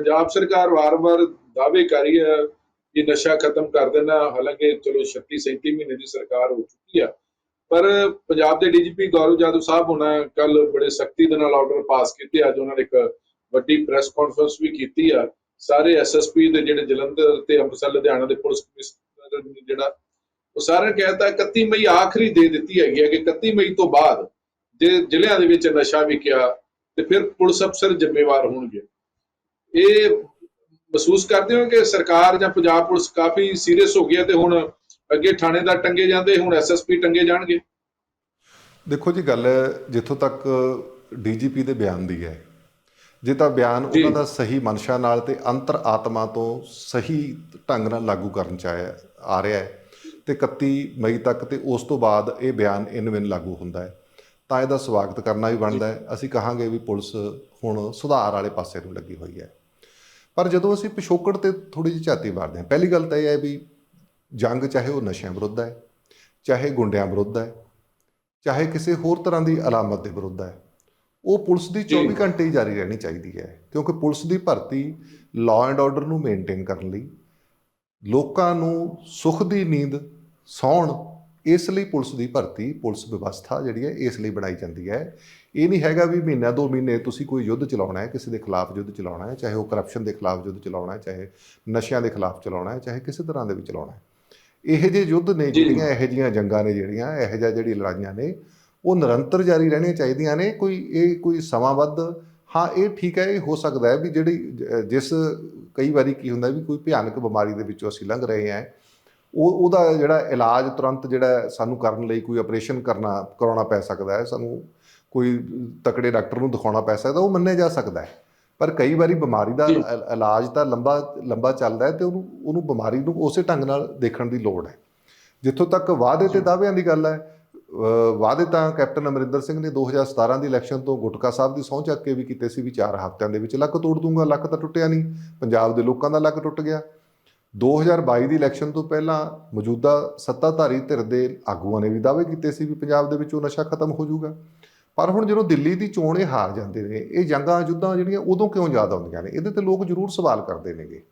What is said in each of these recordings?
ਪੰਜਾਬ ਸਰਕਾਰ ਵਾਰ-ਵਾਰ ਦਾਅਵੇ ਕਰ ਰਹੀ ਹੈ ਕਿ ਨਸ਼ਾ ਖਤਮ ਕਰ ਦੇਣਾ, ਹਾਲਾਂਕਿ ਚਲੋ 36 37 ਮਹੀਨੇ ਦੀ ਸਰਕਾਰ ਹੋ ਚੁੱਕੀ ਆ। ਪਰ ਪੰਜਾਬ ਦੇ ਡੀਜੀਪੀ ਗੌਰਵ ਜਾਦਵ ਸਾਹਿਬ ਹੋਣਾ ਕੱਲ ਬੜੇ ਸਖਤੀ ਦੇ ਨਾਲ ਆਰਡਰ ਪਾਸ ਕੀਤੇ। ਅੱਜ ਉਹਨਾਂ ਨੇ ਇੱਕ ਵੱਡੀ ਪ੍ਰੈਸ ਕਾਨਫਰੰਸ ਵੀ ਕੀਤੀ ਆ। ਸਾਰੇ ਐਸਐਸਪੀ ਦੇ ਜਿਹੜੇ ਜਲੰਧਰ ਤੇ ਅੰਮ੍ਰਿਤਸਰ, ਲੁਧਿਆਣਾ ਦੇ ਪੁਲਿਸ ਕਮਿਸ਼ਨਰ ਜਿਹੜਾ, ਉਹ ਸਾਰਿਆਂ ਨੇ ਕਹਿਤਾ 31 ਮਈ ਆਖਰੀ ਦੇ ਦਿੱਤੀ ਹੈਗੀ ਹੈ ਕਿ 31 ਮਈ ਤੋਂ ਬਾਅਦ ਜੇ ਜ਼ਿਲ੍ਹਿਆਂ ਦੇ ਵਿੱਚ ਨਸ਼ਾ ਵਿਕਿਆ, ਤੇ ਫਿਰ ਪੁਲਿਸ ਅਫਸਰ ਜ਼ਿੰਮੇਵਾਰ ਹੋਣਗੇ। ਇਹ ਮਹਿਸੂਸ ਕਰਦੇ ਹੋ ਕਿ ਸਰਕਾਰ ਜਾਂ ਪੰਜਾਬ ਪੁਲਿਸ ਕਾਫੀ ਸੀਰੀਅਸ ਹੋ ਗਈ ਹੈ ਤੇ ਹੁਣ ਅੱਗੇ ਥਾਣੇਦਾਰ ਟੰਗੇ ਜਾਂਦੇ ਹੁਣ ਐਸਐਸਪੀ ਟੰਗੇ ਜਾਣਗੇ? ਦੇਖੋ ਜੀ ਗੱਲ ਜਿੱਥੋਂ ਤੱਕ ਡੀਜੀਪੀ ਦੇ ਬਿਆਨ ਦੀ ਹੈ ਜੇ ਤਾਂ ਬਿਆਨ। ਉਹਨਾਂ ਦਾ ਸਹੀ ਮਨਸ਼ਾ ਨਾਲ ਤੇ ਅੰਤਰ ਆਤਮਾ ਤੋਂ ਸਹੀ ਢੰਗ ਨਾਲ ਲਾਗੂ ਕਰਨ ਚ ਆਇਆ ਆ ਰਿਹਾ ਹੈ ਤੇ 31 ਮਈ ਤੱਕ ਤੇ ਉਸ ਤੋਂ ਬਾਅਦ ਇਹ ਬਿਆਨ ਇਨਵਿਨ ਲਾਗੂ ਹੁੰਦਾ ਹੈ ਤਾਂ ਇਹਦਾ ਸਵਾਗਤ ਕਰਨਾ ਵੀ ਬਣਦਾ ਹੈ। ਅਸੀਂ ਕਹਾਂਗੇ ਵੀ ਪੁਲਿਸ ਹੁਣ ਸੁਧਾਰ ਵਾਲੇ ਪਾਸੇ ਨੂੰ ਲੱਗੀ ਹੋਈ ਹੈ। ਪਰ ਜਦੋਂ ਅਸੀਂ ਪਿਛੋਕੜ ਤੇ ਥੋੜੀ ਜਿਹੀ ਝਾਤੀ ਮਾਰਦੇ ਹਾਂ ਪਹਿਲੀ ਗੱਲ ਤਾਂ ਇਹ ਹੈ ਵੀ ਜੰਗ ਚਾਹੇ ਉਹ ਨਸ਼ਿਆਂ ਵਿਰੁੱਧ ਹੈ ਚਾਹੇ ਗੁੰਡਿਆਂ ਵਿਰੁੱਧ ਹੈ ਚਾਹੇ ਕਿਸੇ ਹੋਰ ਤਰ੍ਹਾਂ ਦੀ ਅਲਾਮਤ ਦੇ ਵਿਰੁੱਧ ਹੈ ਉਹ ਪੁਲਿਸ ਦੀ 24 ਘੰਟੇ ਹੀ ਜਾਰੀ ਰਹਿਣੀ ਚਾਹੀਦੀ ਹੈ ਕਿਉਂਕਿ ਪੁਲਿਸ ਦੀ ਭਰਤੀ ਲਾਅ ਐਂਡ ਆਰਡਰ ਨੂੰ ਮੇਨਟੇਨ ਕਰਨ ਲਈ ਲੋਕਾਂ ਨੂੰ ਸੁੱਖ ਦੀ ਨੀਂਦ ਸੌਣ ਇਸ ਲਈ ਪੁਲਿਸ ਦੀ ਭਰਤੀ ਪੁਲਿਸ ਵਿਵਸਥਾ ਜਿਹੜੀ ਹੈ ਇਸ ਲਈ ਬਣਾਈ ਜਾਂਦੀ ਹੈ ਇਹ ਨਹੀਂ ਹੈਗਾ ਵੀ ਮਹੀਨਾ ਦੋ ਮਹੀਨੇ ਤੁਸੀਂ ਕੋਈ ਯੁੱਧ ਚਲਾਉਣਾ ਹੈ ਕਿਸੇ ਦੇ ਖਿਲਾਫ ਯੁੱਧ ਚਲਾਉਣਾ ਹੈ ਚਾਹੇ ਉਹ ਕਰਪਸ਼ਨ ਦੇ ਖਿਲਾਫ ਯੁੱਧ ਚਲਾਉਣਾ ਹੈ ਚਾਹੇ ਨਸ਼ਿਆਂ ਦੇ ਖਿਲਾਫ ਚਲਾਉਣਾ ਹੈ ਚਾਹੇ ਕਿਸੇ ਤਰ੍ਹਾਂ ਦੇ ਵੀ ਚਲਾਉਣਾ ਹੈ ਇਹ ਜਿਹੇ ਯੁੱਧ ਨੇ ਜੀ। ਜਿਹੜੀਆਂ ਇਹੋ ਜਿਹੀਆਂ ਜੰਗਾਂ ਨੇ ਜਿਹੜੀਆਂ ਇਹੋ ਜਿਹਾ ਜਿਹੜੀ ਲੜਾਈਆਂ ਨੇ ਉਹ ਨਿਰੰਤਰ ਜਾਰੀ ਰਹਿਣੀਆਂ ਚਾਹੀਦੀਆਂ ਨੇ ਕੋਈ ਇਹ ਕੋਈ ਸਮਾਂਬੱਧ ਹਾਂ ਇਹ ਠੀਕ ਹੈ ਇਹ ਹੋ ਸਕਦਾ ਹੈ ਵੀ ਜਿਹੜੀ ਜ- ਜਿਸ ਕਈ ਵਾਰੀ ਕੀ ਹੁੰਦਾ ਵੀ ਕੋਈ ਭਿਆਨਕ ਬਿਮਾਰੀ ਦੇ ਵਿੱਚੋਂ ਅਸੀਂ ਲੰਘ ਰਹੇ ਹਾਂ ਉਹ ਉਹਦਾ ਜਿਹੜਾ ਇਲਾਜ ਤੁਰੰਤ ਜਿਹੜਾ ਸਾਨੂੰ ਕਰਨ ਲਈ ਕੋਈ ਆਪਰੇਸ਼ਨ ਕਰਨਾ ਕਰਾਉਣਾ ਪੈ ਸਕਦਾ ਹੈ ਸਾਨੂੰ ਕੋਈ ਤਕੜੇ ਡਾਕਟਰ ਨੂੰ ਦਿਖਾਉਣਾ ਪੈ ਸਕਦਾ ਉਹ ਮੰਨਿਆ ਜਾ ਸਕਦਾ ਹੈ। ਪਰ ਕਈ ਵਾਰੀ ਬਿਮਾਰੀ ਦਾ ਇਲਾਜ ਤਾਂ ਲੰਬਾ ਲੰਬਾ ਚੱਲਦਾ ਹੈ ਤੇ ਉਹਨੂੰ ਉਹਨੂੰ ਬਿਮਾਰੀ ਨੂੰ ਉਸੇ ਢੰਗ ਨਾਲ ਦੇਖਣ ਦੀ ਲੋੜ ਹੈ। ਜਿੱਥੋਂ ਤੱਕ ਵਾਅਦੇ ਤੇ ਦਾਅਵਿਆਂ ਦੀ ਗੱਲ ਹੈ ਵਾਅਦੇ ਤਾਂ ਕੈਪਟਨ ਅਮਰਿੰਦਰ ਸਿੰਘ ਨੇ 2017 ਦੀ ਇਲੈਕਸ਼ਨ ਤੋਂ ਗੁਟਕਾ ਸਾਹਿਬ ਦੀ ਸਹੁੰ ਚੱਕ ਕੇ ਵੀ ਕੀਤੇ ਸੀ ਵੀ 4 ਹਫ਼ਤਿਆਂ ਦੇ ਵਿੱਚ ਲੱਕ ਤੋੜ ਦੂੰਗਾ ਲੱਕ ਤਾਂ ਟੁੱਟਿਆ ਨਹੀਂ। ਪੰਜਾਬ ਦੇ ਲੋਕਾਂ ਦਾ ਲੱਕ ਟੁੱਟ ਗਿਆ। 2022 ਦੀ ਇਲੈਕਸ਼ਨ ਤੋਂ ਪਹਿਲਾਂ ਮੌਜੂਦਾ ਸੱਤਾਧਾਰੀ ਧਿਰ ਦੇ ਆਗੂਆਂ ਨੇ ਵੀ ਦਾਅਵੇ ਕੀਤੇ ਸੀ ਵੀ ਪੰਜਾਬ ਦੇ ਵਿੱਚੋਂ ਨਸ਼ਾ ਖਤਮ ਹੋ ਜਾਊਗਾ। ਪਰ ਹੁਣ ਜਦੋਂ ਦਿੱਲੀ ਦੀ ਚੋਣ ਇਹ ਹਾਰ ਜਾਂਦੇ ਨੇ ਇਹ ਜੰਗਾਂ ਯੁੱਧਾਂ ਜਿਹੜੀਆਂ ਉਦੋਂ ਕਿਉਂ ਯਾਦ ਆਉਂਦੀਆਂ ਨੇ? ਇਹਦੇ ਤੇ ਲੋਕ ਜ਼ਰੂਰ ਸਵਾਲ ਕਰਦੇ ਨੇਗੇ।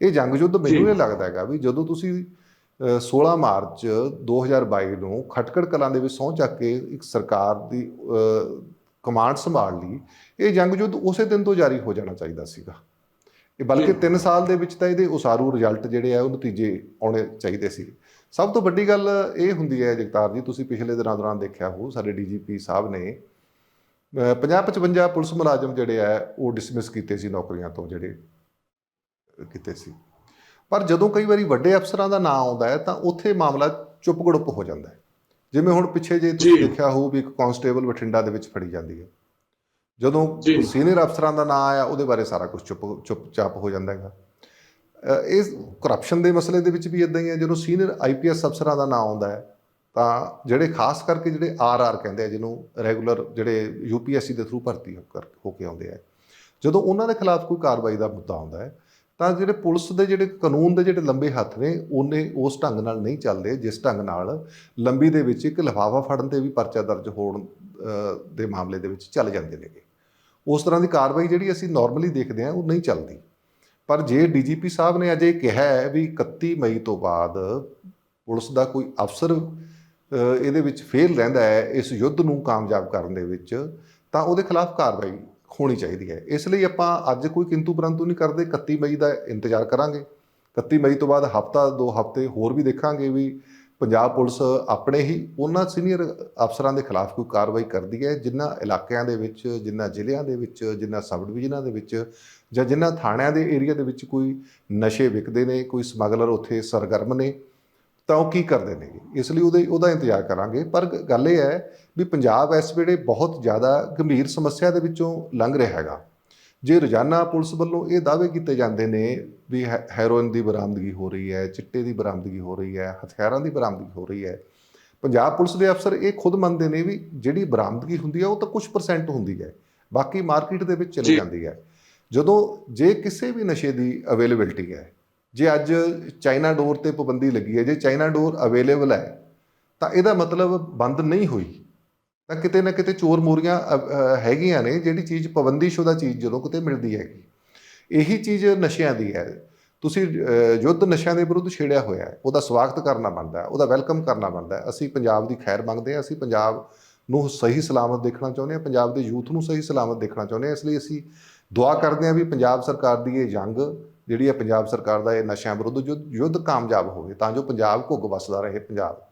ਇਹ ਜੰਗ ਯੁੱਧ ਮੈਨੂੰ ਇਹ ਲੱਗਦਾ ਹੈਗਾ ਵੀ ਜਦੋਂ ਤੁਸੀਂ ਅ, 16 ਮਾਰਚ 2022 ਨੂੰ ਖਟਕੜ ਕਲਾਂ ਦੇ ਵਿੱਚ ਸਹੁੰ ਚੱਕ ਕੇ ਇੱਕ ਸਰਕਾਰ ਦੀ ਕਮਾਂਡ ਸੰਭਾਲ ਲਈ ਇਹ ਜੰਗ ਯੁੱਧ ਉਸੇ ਦਿਨ ਤੋਂ ਜਾਰੀ ਹੋ ਜਾਣਾ ਚਾਹੀਦਾ ਸੀਗਾ। ਇਹ ਬਲਕਿ 3 ਸਾਲ ਦੇ ਵਿੱਚ ਤਾਂ ਇਹਦੇ ਉਸਾਰੂ ਰਿਜ਼ਲਟ ਜਿਹੜੇ ਆ ਉਹ ਨਤੀਜੇ ਆਉਣੇ ਚਾਹੀਦੇ ਸੀ। ਸਭ ਤੋਂ ਵੱਡੀ ਗੱਲ ਇਹ ਹੁੰਦੀ ਹੈ ਜਗਤਾਰ ਜੀ ਤੁਸੀਂ ਪਿਛਲੇ ਦਿਨਾਂ ਦੌਰਾਨ ਦੇਖਿਆ ਹੋ ਸਾਡੇ ਡੀਜੀਪੀ ਸਾਹਿਬ ਨੇ 50-55 ਪੁਲਿਸ ਮੁਲਾਜ਼ਮ ਜਿਹੜੇ ਆ ਉਹ ਡਿਸਮਿਸ ਕੀਤੇ ਸੀ ਨੌਕਰੀਆਂ ਤੋਂ ਜਿਹੜੇ ਕੀਤੇ ਸੀ। ਪਰ ਜਦੋਂ ਕਈ ਵਾਰੀ ਵੱਡੇ ਅਫਸਰਾਂ ਦਾ ਨਾਂ ਆਉਂਦਾ ਹੈ ਤਾਂ ਉੱਥੇ ਮਾਮਲਾ ਚੁੱਪ ਗੜੁੱਪ ਹੋ ਜਾਂਦਾ ਹੈ। ਜਿਵੇਂ ਹੁਣ ਪਿੱਛੇ ਜੇ ਤੁਸੀਂ। ਦੇਖਿਆ ਹੋਊ ਵੀ ਇੱਕ ਕਾਂਸਟੇਬਲ ਬਠਿੰਡਾ ਦੇ ਵਿੱਚ ਫੜੀ ਜਾਂਦੀ ਹੈ। ਜਦੋਂ। ਸੀਨੀਅਰ ਅਫਸਰਾਂ ਦਾ ਨਾਂ ਆਇਆ ਉਹਦੇ ਬਾਰੇ ਸਾਰਾ ਕੁਝ ਚੁੱਪ ਚੁੱਪਚਾਪ ਹੋ ਜਾਂਦਾ ਹੈਗਾ ਇਹ ਕਰਪਸ਼ਨ ਦੇ ਮਸਲੇ ਦੇ ਵਿੱਚ ਵੀ ਇਦਾਂ ਹੀ ਹੈ ਜਦੋਂ ਸੀਨੀਅਰ ਆਈਪੀਐਸ ਅਫਸਰਾਂ ਦਾ ਨਾਂ ਆਉਂਦਾ ਹੈ ਤਾਂ ਜਿਹੜੇ ਖਾਸ ਕਰਕੇ ਜਿਹੜੇ ਆਰਆਰ ਕਹਿੰਦੇ ਆ ਜਿਹਨੂੰ ਰੈਗੂਲਰ ਜਿਹੜੇ ਯੂਪੀਐਸਸੀ ਦੇ ਥਰੂ ਭਰਤੀ ਹੋ ਕੇ ਆਉਂਦੇ ਆ ਜਦੋਂ ਉਹਨਾਂ ਦੇ ਖਿਲਾਫ ਕੋਈ ਕਾਰਵਾਈ ਦਾ ਮੁੱਦਾ ਆਉਂਦਾ ਹੈ ਤਾਂ ਜਿਹੜੇ ਪੁਲਿਸ ਦੇ ਜਿਹੜੇ ਕਾਨੂੰਨ ਦੇ ਜਿਹੜੇ ਲੰਬੇ ਹੱਥ ਨੇ, ਉਹਨੇ ਉਸ ਢੰਗ ਨਾਲ ਨਹੀਂ ਚੱਲਦੇ, ਜਿਸ ਢੰਗ ਨਾਲ ਲੰਬੀ ਦੇ ਵਿੱਚ ਇੱਕ ਲਿਫਾਫਾ ਫੜਨ ਤੇ ਵੀ ਪਰਚਾ ਦਰਜ ਹੋਣ ਦੇ ਮਾਮਲੇ ਦੇ ਵਿੱਚ ਚੱਲ ਜਾਂਦੇ ਨੇਗੇ। ਉਸ ਤਰ੍ਹਾਂ ਦੀ ਕਾਰਵਾਈ ਜਿਹੜੀ ਅਸੀਂ ਨਾਰਮਲੀ ਦੇਖਦੇ ਹਾਂ, ਉਹ ਨਹੀਂ ਚੱਲਦੀ। ਪਰ ਜੇ ਡੀਜੀਪੀ ਸਾਹਿਬ ਨੇ ਅਜੇ ਕਿਹਾ ਹੈ ਵੀ 31 ਮਈ ਤੋਂ ਬਾਅਦ ਪੁਲਿਸ ਦਾ ਕੋਈ ਅਫਸਰ ਇਹਦੇ ਵਿੱਚ ਫੇਲ ਰਹਿੰਦਾ ਹੈ, ਇਸ ਯੁੱਧ ਨੂੰ ਕਾਮਯਾਬ ਕਰਨ ਦੇ ਵਿੱਚ, ਤਾਂ ਉਹਦੇ ਖਿਲਾਫ ਕਾਰਵਾਈ ਹੋਣੀ ਚਾਹੀਦੀ ਹੈ। ਇਸ ਲਈ ਆਪਾਂ ਅੱਜ ਕੋਈ ਕਿੰਤੂ ਪਰੰਤੂ ਨਹੀਂ ਕਰਦੇ 31 ਮਈ ਦਾ ਇੰਤਜ਼ਾਰ ਕਰਾਂਗੇ। 31 ਮਈ ਤੋਂ ਬਾਅਦ ਹਫਤਾ, ਦੋ ਹਫ਼ਤੇ ਹੋਰ ਵੀ ਦੇਖਾਂਗੇ ਵੀ ਪੰਜਾਬ ਪੁਲਿਸ ਆਪਣੇ ਹੀ ਉਹਨਾਂ ਸੀਨੀਅਰ ਅਫਸਰਾਂ ਦੇ ਖਿਲਾਫ ਕੋਈ ਕਾਰਵਾਈ ਕਰਦੀ ਹੈ ਜਿਨ੍ਹਾਂ ਇਲਾਕਿਆਂ ਦੇ ਵਿੱਚ ਜਿਨ੍ਹਾਂ ਜ਼ਿਲ੍ਹਿਆਂ ਦੇ ਵਿੱਚ ਜਿਨ੍ਹਾਂ ਸਬ ਡਿਵੀਜ਼ਨਾਂ ਦੇ ਵਿੱਚ ਜਾਂ ਜਿਨ੍ਹਾਂ ਥਾਣਿਆਂ ਦੇ ਏਰੀਆ ਦੇ ਵਿੱਚ ਕੋਈ ਨਸ਼ੇ ਵਿਕਦੇ ਨੇ, ਕੋਈ ਸਮਗਲਰ ਉੱਥੇ ਸਰਗਰਮ ਨੇ, ਤਾਂ ਉਹ ਕੀ ਕਰਦੇ ਨੇ ਇਸ ਲਈ ਉਹਦੇ, ਉਹਦਾ ਇੰਤਜ਼ਾਰ ਕਰਾਂਗੇ। ਪਰ ਗੱਲ ਇਹ ਹੈ ਵੀ ਪੰਜਾਬ ਇਸ ਵੇਲੇ ਬਹੁਤ ਜ਼ਿਆਦਾ ਗੰਭੀਰ ਸਮੱਸਿਆ ਦੇ ਵਿੱਚੋਂ ਲੰਘ ਰਿਹਾ ਹੈਗਾ। ਜੇ ਰੋਜ਼ਾਨਾ ਪੁਲਿਸ ਵੱਲੋਂ ਇਹ ਦਾਅਵੇ ਕੀਤੇ ਜਾਂਦੇ ਨੇ ਵੀ ਹੈਰੋਇਨ ਦੀ ਬਰਾਮਦਗੀ ਹੋ ਰਹੀ ਹੈ ਚਿੱਟੇ ਦੀ ਬਰਾਮਦਗੀ ਹੋ ਰਹੀ ਹੈ ਹਥਿਆਰਾਂ ਦੀ ਬਰਾਮਦਗੀ ਹੋ ਰਹੀ ਹੈ ਪੰਜਾਬ ਪੁਲਿਸ ਦੇ ਅਫਸਰ ਇਹ ਖੁਦ ਮੰਨਦੇ ਨੇ ਵੀ ਜਿਹੜੀ ਬਰਾਮਦਗੀ ਹੁੰਦੀ ਹੈ ਉਹ ਤਾਂ ਕੁਝ ਪਰਸੈਂਟ ਹੁੰਦੀ ਹੈ ਬਾਕੀ ਮਾਰਕੀਟ ਦੇ ਵਿੱਚ ਚਲੀ। ਜਾਂਦੀ ਹੈ। ਜਦੋਂ ਜੇ ਕਿਸੇ ਵੀ ਨਸ਼ੇ ਦੀ ਅਵੇਲੇਬਿਲਟੀ ਹੈ ਜੇ ਅੱਜ ਚਾਈਨਾ ਡੋਰ ਤੇ ਪਾਬੰਦੀ ਲੱਗੀ ਹੈ ਜੇ ਚਾਈਨਾ ਡੋਰ ਅਵੇਲੇਬਲ ਹੈ ਤਾਂ ਇਹਦਾ ਮਤਲਬ ਬੰਦ ਨਹੀਂ ਹੋਈ। ਤਾਂ ਕਿਤੇ ਨਾ ਕਿਤੇ ਚੋਰ ਮੋਰੀਆਂ ਅ- ਹੈਗੀਆਂ ਨੇ, ਜਿਹੜੀ ਚੀਜ਼ ਪਾਬੰਦੀਸ਼ੁਦਾ ਚੀਜ਼ ਜਦੋਂ ਕਿਤੇ ਮਿਲਦੀ ਹੈਗੀ। ਇਹੀ ਚੀਜ਼ ਨਸ਼ਿਆਂ ਦੀ ਹੈ। ਤੁਸੀਂ ਯੁੱਧ ਨਸ਼ਿਆਂ ਦੇ ਵਿਰੁੱਧ ਛੇੜਿਆ ਹੋਇਆ ਹੈ। ਉਹਦਾ ਸਵਾਗਤ ਕਰਨਾ ਬਣਦਾ ਹੈ, ਉਹਦਾ ਵੈਲਕਮ ਕਰਨਾ ਬਣਦਾ ਹੈ। ਅਸੀਂ ਪੰਜਾਬ ਦੀ ਖੈਰ ਮੰਗਦੇ ਹਾਂ, ਅਸੀਂ ਪੰਜਾਬ ਨੂੰ ਸਹੀ ਸਲਾਮਤ ਦੇਖਣਾ ਚਾਹੁੰਦੇ ਹਾਂ, ਪੰਜਾਬ ਦੇ ਯੂਥ ਨੂੰ ਸਹੀ ਸਲਾਮਤ ਦੇਖਣਾ ਚਾਹੁੰਦੇ ਹਾਂ। ਇਸ ਲਈ ਅਸੀਂ ਦੁਆ ਕਰਦੇ ਹਾਂ ਵੀ ਪੰਜਾਬ ਸਰਕਾਰ ਦੀ ਇਹ ਜੰਗ ਜਿਹੜੀ ਹੈ, ਪੰਜਾਬ ਸਰਕਾਰ ਦਾ ਇਹ ਨਸ਼ਿਆਂ ਵਿਰੁੱਧ ਯੁੱਧ ਯੁੱਧ ਕਾਮਯਾਬ ਹੋਵੇ, ਤਾਂ ਜੋ ਪੰਜਾਬ ਘੁੱਗ ਵਸਦਾ ਰਹੇ ਪੰਜਾਬ।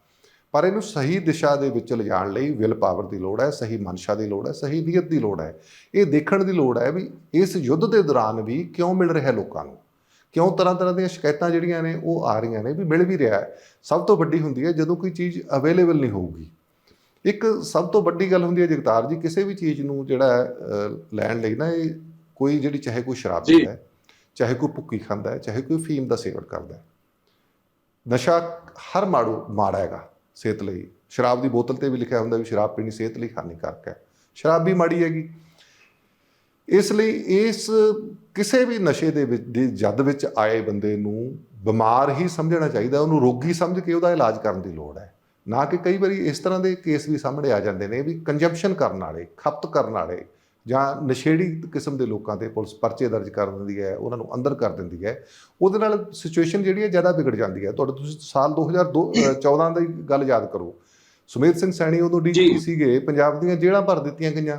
ਪਰ ਇਹਨੂੰ ਸਹੀ ਦਿਸ਼ਾ ਦੇ ਵਿੱਚ ਲਿਜਾਣ ਲਈ ਵਿਲ ਪਾਵਰ ਦੀ ਲੋੜ ਹੈ ਸਹੀ ਮਨਸ਼ਾ ਦੀ ਲੋੜ ਹੈ ਸਹੀ ਨੀਅਤ ਦੀ ਲੋੜ ਹੈ। ਇਹ ਦੇਖਣ ਦੀ ਲੋੜ ਹੈ ਵੀ ਇਸ ਯੁੱਧ ਦੇ ਦੌਰਾਨ ਵੀ ਕਿਉਂ ਮਿਲ ਰਿਹਾ ਲੋਕਾਂ ਨੂੰ? ਕਿਉਂ ਤਰ੍ਹਾਂ ਤਰ੍ਹਾਂ ਦੀਆਂ ਸ਼ਿਕਾਇਤਾਂ ਜਿਹੜੀਆਂ ਨੇ ਉਹ ਆ ਰਹੀਆਂ ਨੇ ਵੀ ਮਿਲ ਵੀ ਰਿਹਾ ਹੈ। ਸਭ ਤੋਂ ਵੱਡੀ ਹੁੰਦੀ ਹੈ ਜਦੋਂ ਕੋਈ ਚੀਜ਼ ਅਵੇਲੇਬਲ ਨਹੀਂ ਹੋਊਗੀ। ਇੱਕ ਸਭ ਤੋਂ ਵੱਡੀ ਗੱਲ ਹੁੰਦੀ ਹੈ ਜਗਤਾਰ ਜੀ ਕਿਸੇ ਵੀ ਚੀਜ਼ ਨੂੰ ਜਿਹੜਾ ਲੈਣ ਲਈ ਨਾ ਇਹ ਕੋਈ ਜਿਹੜੀ ਚਾਹੇ ਕੋਈ ਸ਼ਰਾਬ। ਪੀਂਦਾ ਹੈ ਚਾਹੇ ਕੋਈ ਭੁੱਕੀ ਖਾਂਦਾ ਹੈ ਚਾਹੇ ਕੋਈ ਫੀਮ ਦਾ ਸੇਵਨ ਕਰਦਾ ਹੈ। ਨਸ਼ਾ ਹਰ ਮਾੜੂ ਮਾੜਾ ਹੈਗਾ। ਸਿਹਤ ਲਈ। ਸ਼ਰਾਬ ਦੀ ਬੋਤਲ ਤੇ ਵੀ ਲਿਖਿਆ ਹੁੰਦਾ ਵੀ ਸ਼ਰਾਬ ਪੀਣੀ ਸਿਹਤ ਲਈ ਹਾਨੀਕਾਰਕ ਹੈ। ਸ਼ਰਾਬ ਵੀ ਮਾੜੀ ਹੈਗੀ। ਇਸ ਲਈ ਇਸ ਕਿਸੇ ਵੀ ਨਸ਼ੇ ਦੇ ਵਿੱਚ, ਦੀ ਜਦ ਵਿੱਚ ਆਏ ਬੰਦੇ ਨੂੰ ਬਿਮਾਰ ਹੀ ਸਮਝਣਾ ਚਾਹੀਦਾ ਉਹਨੂੰ ਰੋਗੀ ਸਮਝ ਕੇ ਉਹਦਾ ਇਲਾਜ ਕਰਨ ਦੀ ਲੋੜ ਹੈ। ਨਾ ਕਿ ਕਈ ਵਾਰੀ ਇਸ ਤਰ੍ਹਾਂ ਦੇ ਕੇਸ ਵੀ ਸਾਹਮਣੇ ਆ ਜਾਂਦੇ ਨੇ ਵੀ ਕੰਜੰਪਸ਼ਨ ਕਰਨ ਵਾਲੇ, ਖਪਤ ਕਰਨ ਵਾਲੇ ਜਾਂ ਨਸ਼ੇੜੀ ਕਿਸਮ ਦੇ ਲੋਕਾਂ ਤੇ ਪੁਲਿਸ ਪਰਚੇ ਦਰਜ ਕਰ ਦਿੰਦੀ ਹੈ ਉਹਨਾਂ ਨੂੰ ਅੰਦਰ ਕਰ ਦਿੰਦੀ ਹੈ ਉਹਦੇ ਨਾਲ ਸਿਚੁਏਸ਼ਨ ਜਿਹੜੀ ਹੈ ਜ਼ਿਆਦਾ ਵਿਗੜ ਜਾਂਦੀ ਹੈ। ਤੁਹਾਡੇ ਤੁਸੀਂ ਸਾਲ 2014 ਦੀ ਗੱਲ ਯਾਦ ਕਰੋ। ਸੁਮੇਧ ਸਿੰਘ ਸੈਣੀ ਉਦੋਂ ਡੀਜੀਪੀ ਜੀ। ਸੀਗੇ ਪੰਜਾਬ ਦੀਆਂ ਜੇਲ੍ਹਾਂ ਭਰ ਦਿੱਤੀਆਂ ਗਈਆਂ।